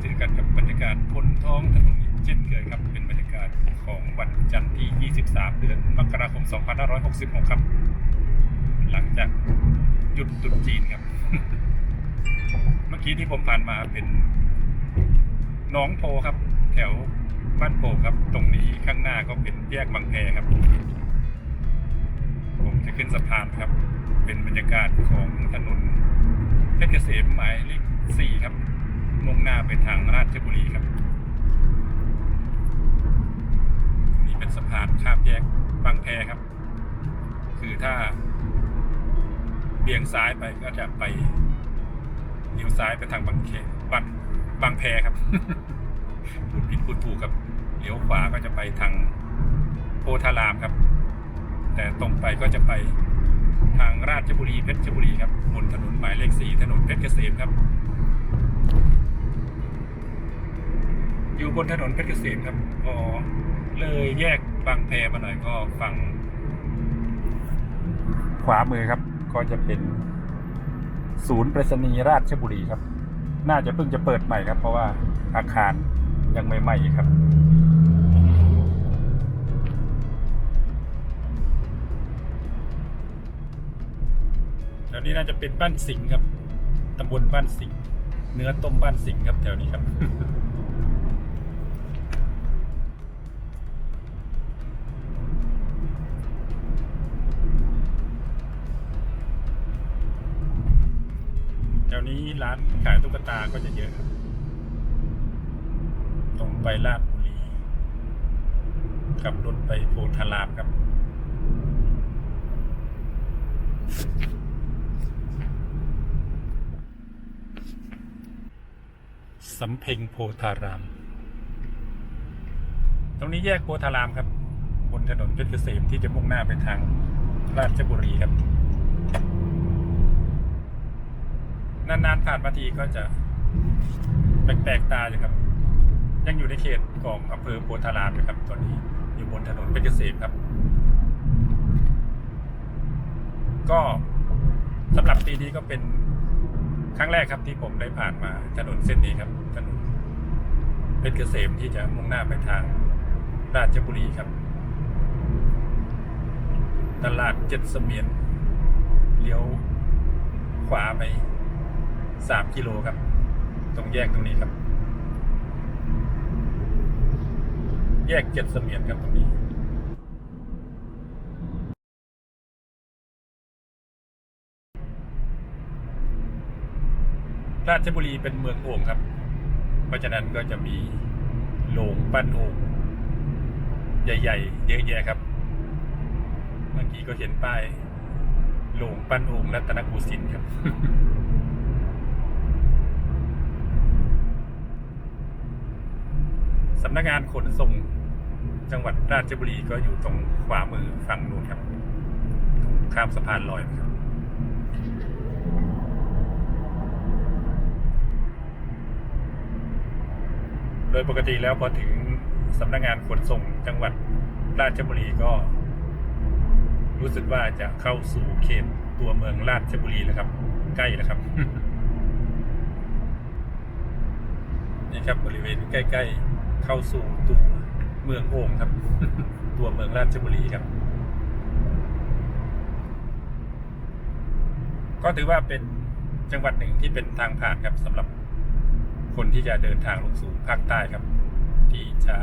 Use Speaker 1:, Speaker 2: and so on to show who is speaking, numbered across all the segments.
Speaker 1: เจอกันกับบรรยากาศบนท้องถนนอีกเช่นเคยครับ เป็นบรรยากาศของวันจันทร์ที่ 23 เดือนมกราคม 2566 ครับ หลังจากหยุดตรุษจีนครับ เมื่อกี้ที่ผมผ่านมาเป็นน้องโพครับ แถวบ้านโพครับ ตรงนี้ข้างหน้าก็เป็นแยกบางแพครับ ผมจะขึ้นสะพานครับ เป็นบรรยากาศของถนนเพชรเกษมหมายเลขสี่ครับ มุ่งหน้าไปทางราชบุรีครับ นี่เป็นสะพานข้ามแยกบางแพครับ คือถ้าเบี่ยงซ้ายไปก็จะไปเลี้ยวซ้ายไปทางบางแคบางบางแพครับพูดผิดพูดถูกครับเลี้ยวขวาก็จะไปทางโพธารามครับ แต่ตรงไปก็จะไปทางราชบุรีเพชรบุรีครับบนถนนหมายเลขสี่ถนนเพชรเกษมครับ อยู่บนถนนเพชรเกษมครับพอเลยแยกบางแพมาหน่อยก็ฝั่งขวามือครับ ก็จะเป็น ศูนย์ปรษณีย์ราชบุรีครับ น่าจะเพิ่งจะเปิดใหม่ครับ เพราะว่าอาคารยังไม่ใหม่ครับแถวนี้น่าจะเป็นบ้านสิงห์ครับตำบลบ้านสิงห์เนื้อต้มบ้านสิงห์ครับแถวนี้ครับ ตุ๊กตาก็จะเยอะครับตรงไปลาดบุรีขับรถไปโพธารามครับสำเพ็งโพธาราม ตรงนี้แยกโพธารามครับ บนถนนเพชรเกษมที่จะมุ่งหน้าไปทางราชบุรีครับ นานๆผ่านมาทีก็จะแปลกๆตาอยู่ครับ ยังอยู่ในเขตของอำเภอโพธารามอยู่ครับตอนนี้อยู่บนถนนเพชรเกษมครับ ก็สำหรับปีนี้ก็เป็นครั้งแรกครับที่ผมได้ผ่านมาถนนเส้นนี้ครับ ถนนเพชรเกษมที่จะมุ่งหน้าไปทางราชบุรีครับ ตลาดเจ็ดเสมียนเลี้ยวขวาไป สามกิโลครับ ตรงแยกตรงนี้ครับ แยกเจ็ดเสมียนครับตรงนี้ราชบุรีเป็นเมืองโอ่งครับ เพราะฉะนั้นก็จะมีโลงปั้นโอ่งใหญ่ๆ เยอะแยะครับ เมื่อกี้ก็เห็นป้ายโลงปั้นโอ่งรัตนโกสินครับ สำนักงานขนส่งจังหวัดราชบุรีก็อยู่ตรงขวามือฝั่งนู้นครับข้ามสะพานลอยครับโดยปกติแล้วพอถึงสำนักงานขนส่งจังหวัดราชบุรีก็ รู้สึกว่าจะเข้าสู่เขตตัวเมืองราชบุรีแล้วครับ ใกล้แล้วครับนี่ครับบริเวณใกล้ ๆ เข้าสู่ตัวเมืองโอ่งครับ ตัวเมืองราชบุรีครับ ก็ถือว่าเป็นจังหวัดหนึ่งที่เป็นทางผ่านครับสำหรับคนที่จะเดินทางลงสู่ภาคใต้ครับ ที่ใช้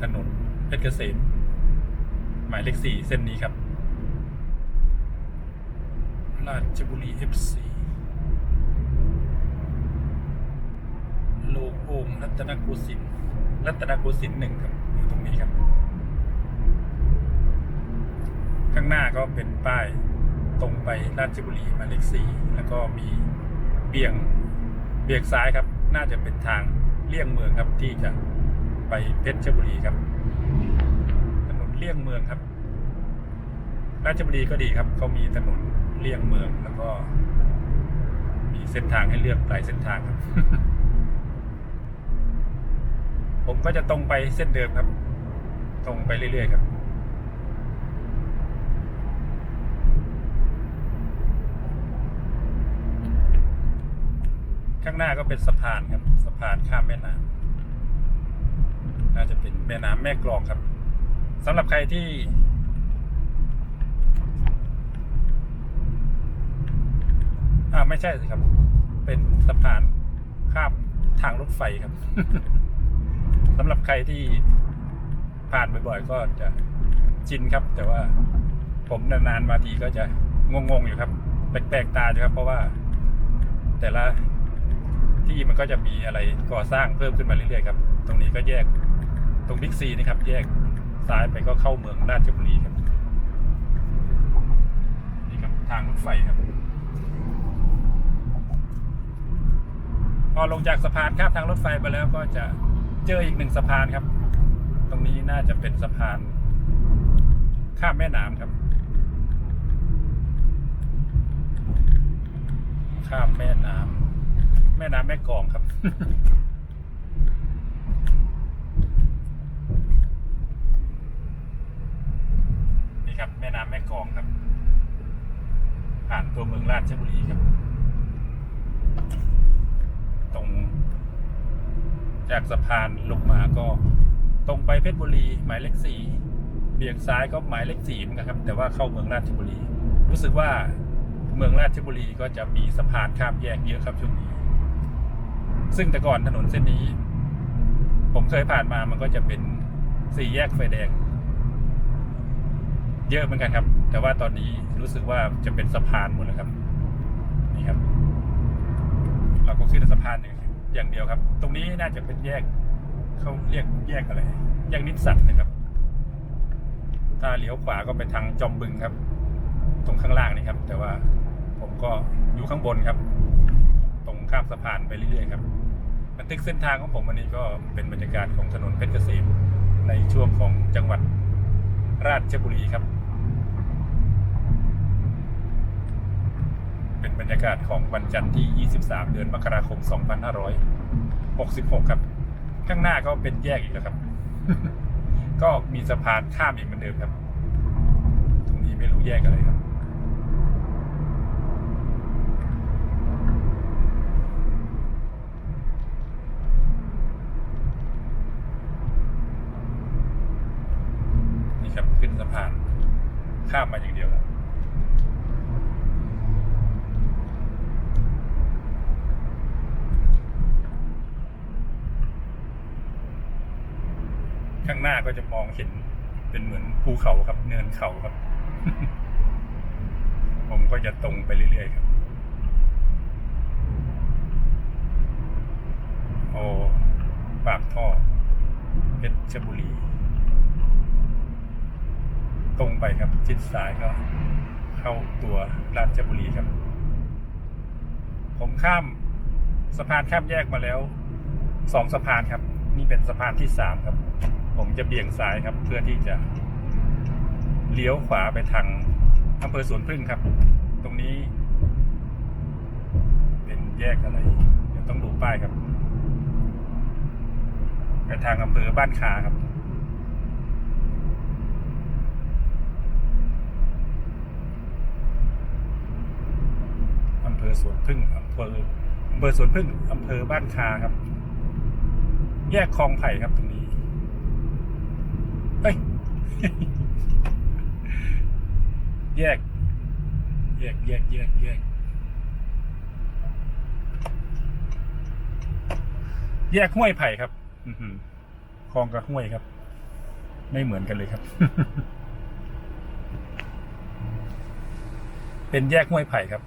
Speaker 1: ถนนเพชรเกษมหมายเลขสี่เส้นนี้ครับ ราชบุรี FC โล โองรัตนโกสินทร์รัตนโกสินทร์หนึ่งครับอยู่ตรงนี้ครับ ข้างหน้าก็เป็นป้ายตรงไปราชบุรีมาเลขสี่แล้วก็มีเบี่ยงเบี่ยงซ้ายครับ น่าจะเป็นทางเลี่ยงเมืองครับที่จะไปเพชรบุรีครับถนนเลี่ยงเมืองครับ ราชบุรีก็ดีครับเขามีถนนเลี่ยงเมืองแล้วก็ มีเส้นทางให้เลือกหลายเส้นทางครับ ผมก็จะตรงไปเส้นเดิมครับ ตรงไปเรื่อยๆครับ ข้างหน้าก็เป็นสะพานครับ สะพานข้ามแม่น้ำน่าจะเป็นแม่น้ำแม่กลองครับสำหรับใครที่อ่าไม่ใช่สิครับ เป็นสะพานข้ามทางรถไฟครับ สำหรับใครที่ผ่านบ่อยๆ ก็จะชินครับ แต่ว่าผมนานๆมาทีก็จะงงๆอยู่ครับแปลกๆตาอยู่ครับ เพราะว่า แต่ละที่มันก็จะมีอะไรก่อสร้างเพิ่มขึ้นมาเรื่อยๆครับ ตรงนี้ก็แยกตรงบิ๊กซีนี่ครับ แยกซ้ายไปก็เข้าเมืองราชบุรีครับ นี่ครับทางรถไฟครับ พอลงจากสะพานข้ามทางรถไฟไปแล้วก็จะ เจออีกหนึ่งสะพานครับ ตรงนี้น่าจะเป็นสะพาน ข้ามแม่น้ำครับ ข้ามแม่น้ำแม่น้ำแม่กองครับนี่ครับแม่น้ำแม่กองครับ ผ่านตัวเมืองราชบุรีครับ ตรง จากสะพานลงมาก็ตรงไปเพชรบุรี หมายเลขสี่เบี่ยงซ้ายก็หมายเลขสี่เหมือนกันครับ แต่ว่าเข้าเมืองราชบุรี รู้สึกว่าเมืองราชบุรีก็จะมีสะพานข้ามแยกเยอะครับช่วงนี้ ซึ่งแต่ก่อนถนนเส้นนี้ ผมเคยผ่านมามันก็จะเป็นสี่แยกไฟแดง เยอะเหมือนกันครับ แต่ว่าตอนนี้รู้สึกว่าจะเป็นสะพานหมดแล้วครับ นี่ครับ เราก็ขึ้นสะพานอย่ง อย่างเดียวครับ ตรงนี้น่าจะเป็นแยกเขาเรียกแยกอะไร แยกนิสสันนะครับ ถ้าเลี้ยวขวาก็ไปทางจอมบึงครับ ตรงข้างล่างนี่ครับ แต่ว่าผมก็อยู่ข้างบนครับ ตรงข้ามสะพานไปเรื่อยๆครับบันทึกเส้นทางของผมวันนี้ก็เป็นบรรยากาศของถนนเพชรเกษมในช่วงของจังหวัดราชบุรีครับ เป็นบรรยากาศของวันจันทร์ที่ 23 เดือนมกราคม 2566 ครับ ข้างหน้าก็เป็นแยกอีกแล้วครับ ก็มีสะพานข้ามอีกเหมือนเดิมครับ ตรงนี้ไม่รู้แยกอะไรครับ นี่ครับขึ้นสะพานข้ามมาอย่างเดียวครับ ข้างหน้าก็จะมองเห็นเป็นเหมือนภูเขาครับ เนินเขาครับ ผมก็จะตรงไปเรื่อยๆครับ โอ้ปากท่อเพชรบุรี ตรงไปครับชิดซ้ายก็ เข้าตัวราชบุรีครับ ผมข้ามสะพานข้ามแยกมาแล้วสองสะพานครับ นี่เป็นสะพานที่สามครับ ผมจะเบี่ยงซ้ายครับ เพื่อที่จะเลี้ยวขวาไปทางอำเภอสวนพึ่งครับ ตรงนี้ เป็นแยกอะไร เดี๋ยวต้องดูป้ายครับไปทางอำเภอบ้านคาครับอำเภอสวนพึ่งอำเภออำเภอสวนพึ่งอำเภอบ้านคาครับ แยกคลองไผ่ครับ เฮ้ยแยก แยกแยกแยกแยกแยกห้วยไผ่ครับคลองกับห้วยครับ ไม่เหมือนกันเลยครับ เป็นแยกห้วยไผ่ครับ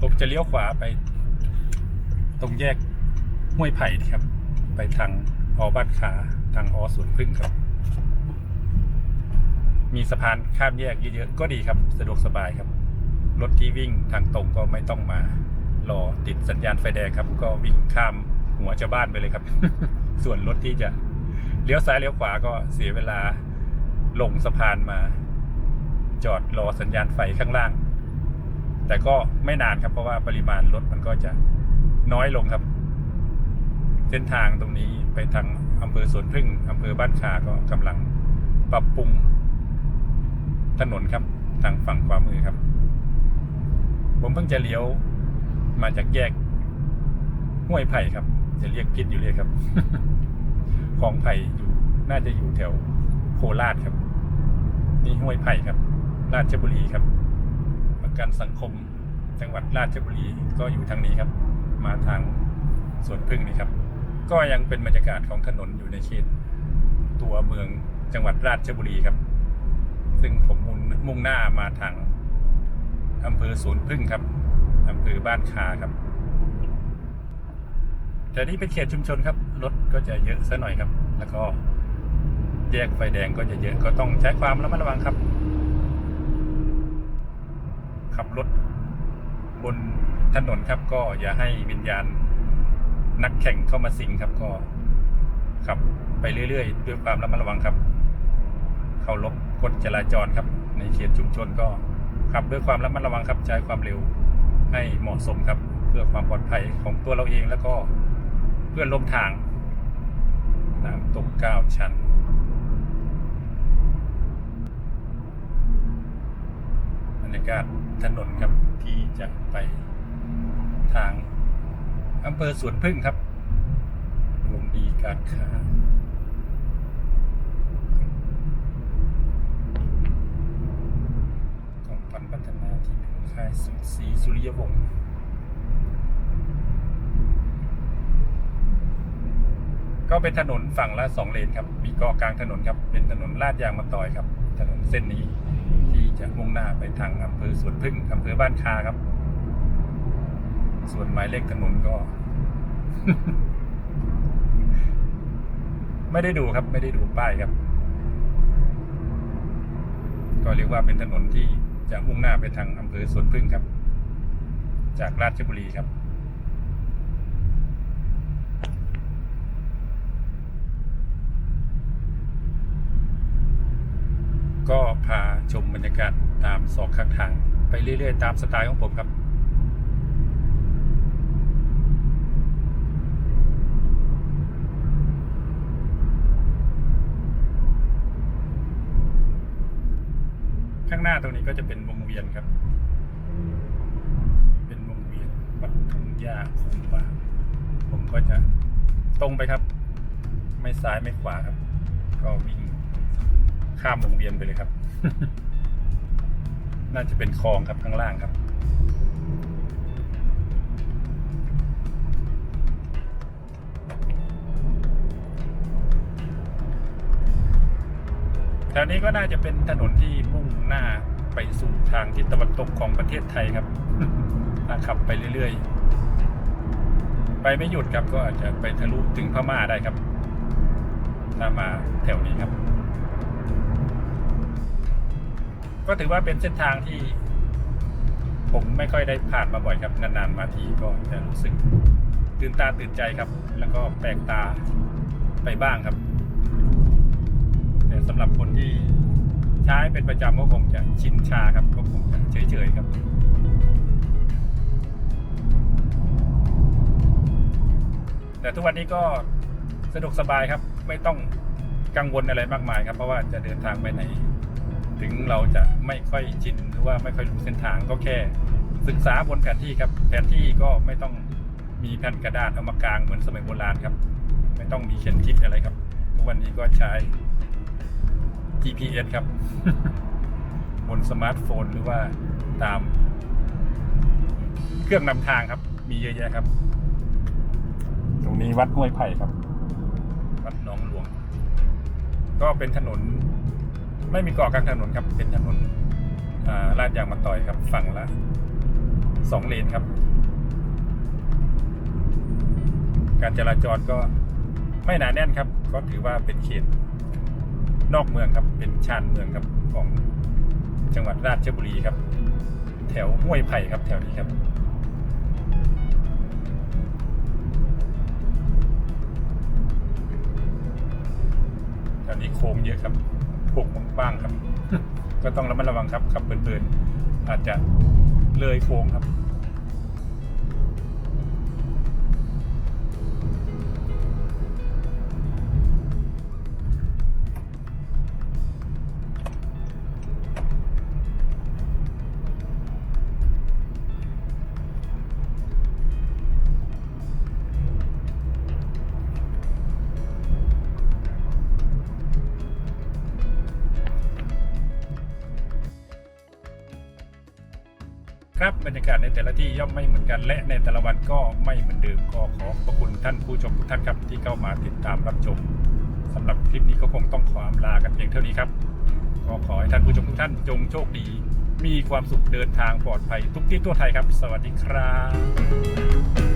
Speaker 1: ผม จะเลี้ยวขวาไป ตรงแยกห้วยไผ่ครับ ไปทางอบ้านขาทางอสวนพึ่งครับ มีสะพานข้ามแยกเยอะๆก็ดีครับ สะดวกสบายครับ รถที่วิ่งทางตรงก็ไม่ต้องมารอติดสัญญาณไฟแดงครับ ก็วิ่งข้ามหัวชาวบ้านไปเลยครับ ส่วนรถที่จะเลี้ยวซ้ายเลี้ยวขวาก็เสียเวลาลงสะพานมา จอดรอสัญญาณไฟข้างล่าง แต่ก็ไม่นานครับเพราะว่าปริมาณรถมันก็จะน้อยลงครับ เส้นทางตรงนี้ไปทางอำเภอสวนพึ่งอำเภอบ้านคาก็กำลังปรับปรุงถนนครับ ทางฝั่งขวามือครับ ผมเพิ่งจะเลี้ยวมาจากแยกห้วยไผ่ครับ จะเรียกผิดอยู่เลยครับคลองไผ่อยู่น่าจะอยู่แถวโคราชครับ นี่ห้วยไผ่ครับ ราชบุรีครับ กันสังคมจังหวัดราชบุรีก็อยู่ทางนี้ครับ มาทางสวนพึ่งนี่ครับ ก็ยังเป็นบรรยากาศของถนนอยู่ในเขตตัวเมืองจังหวัดราชบุรีครับ ซึ่งผมมุ่งมุ่งหน้ามาทางอำเภอสวนพึ่งครับอำเภอบ้านคาครับ แต่นี่เป็นเขตชุมชนครับรถก็จะเยอะซะหน่อยครับ แล้วก็แยกไฟแดงก็จะเยอะก็ต้องใช้ความระมัดระวังครับ ขับรถบนถนนครับ ก็อย่าให้วิญญาณนักแข่งเข้ามาสิงครับก็ขับไปเรื่อยๆ ด้วยความระมัดระวังครับเคารพกฎจราจรครับ ในเขตชุมชนก็ขับด้วยความระมัดระวังครับใช้ความเร็วให้เหมาะสมครับ เพื่อความปลอดภัยของตัวเราเองแล้วก็เพื่อนร่วมทางน้ำตกเก้าชั้นบรรยากาศ ถนนครับที่จะไปทางอำเภอสวนพึ่งครับรวมดีการค้าของพันพัฒนาที่หนึ่งค่ายสุศรีสุริยวงศ์ก็เป็นถนนฝั่งละสองเลนครับ มีเกาะกลางถนนครับ เป็นถนนลาดยางมะตอยครับ ถนนเส้นนี้ จะมุ่งหน้าไปทางอำเภอสวนพึ่งอำเภอบ้านคาครับ ส่วนหมายเลขถนนก็ ไม่ได้ดูครับ ไม่ได้ดูป้ายครับ ก็เรียกว่าเป็นถนนที่จะมุ่งหน้าไปทางอำเภอสวนพึ่งครับ จากราชบุรีครับ ก็พา ชมบรรยากาศตามสองข้างทาง ไปเรื่อย ๆ ตามสไตล์ของผมครับข้างหน้าตรงนี้ก็จะเป็นวงเวียนครับ เป็นวงเวียนวัดทุ่งหญ้าคงบาผมก็จะตรงไปครับ ไม่ซ้ายไม่ขวาครับ ก็วิ่ง ข้ามวงเวียนไปเลยครับ น่าจะเป็นคลองครับข้างล่างครับ แถวนี้ก็น่าจะเป็นถนนที่มุ่งหน้าไปสู่ทางทิศตะวันตกของประเทศไทยครับถ้าขับไปเรื่อยๆ ไปไม่หยุดครับก็อาจจะไปทะลุถึงพม่าได้ครับ ถ้ามาแถวนี้ครับ ก็ถือว่าเป็นเส้นทางที่ ผมไม่ค่อยได้ผ่านมาบ่อยครับนานๆมาทีก็จะรู้สึกตื่นตาตื่นใจครับ แล้วก็แปลกตาไปบ้างครับ แต่สำหรับคนที่ใช้เป็นประจำก็คงจะชินชาครับก็คงจะเฉยๆครับแต่ทุกวันนี้ก็สะดวกสบายครับ ไม่ต้องกังวลอะไรมากมายครับ เพราะว่าจะเดินทางไปไหน ถึงเราจะไม่ค่อยชินหรือว่าไม่ค่อยรู้เส้นทางก็แค่ ศึกษาบนแผนที่ครับ แผนที่ก็ไม่ต้องมีแผ่นกระดาษเอามากางเหมือนสมัยโบราณครับ ไม่ต้องมีเขียนทิศอะไรครับทุกวันนี้ก็ใช้ GPS ครับ บนสมาร์ทโฟนหรือว่าตาม เครื่องนำทางครับ มีเยอะแยะครับ ตรงนี้วัดห้วยไผ่ครับ วัดหนองหลวง ก็เป็นถนน ไม่มีเกาะกลางถนนครับเป็นถนนลาดยางมาต่อยครับฝั่งละสองเลนครับ การจราจรก็ไม่หนาแน่นครับ ก็ถือว่าเป็นเขตนอกเมืองครับ เป็นชานเมืองครับของจังหวัดราชบุรีครับ แถวห้วยไผ่ครับ แถวนี้ครับ แถวนี้โค้งเยอะครับ โค้งบ้างๆครับ ก็ต้องระมัดระวังครับขับเพลินๆอาจจะเลยโค้งครับ ครับบรรยากาศในแต่ละที่ย่อมไม่เหมือนกัน และในแต่ละวันก็ไม่เหมือนเดิมก็ขอขอบคุณท่านผู้ชมทุกท่านครับที่เข้ามาติดตามรับชมสำหรับคลิปนี้ก็คงต้องขออำลากันเพียงเท่านี้ครับก็ขอให้ท่านผู้ชมทุกท่านจงโชคดี มีความสุขเดินทางปลอดภัยทุกที่ทั่วไทยครับ สวัสดีครับ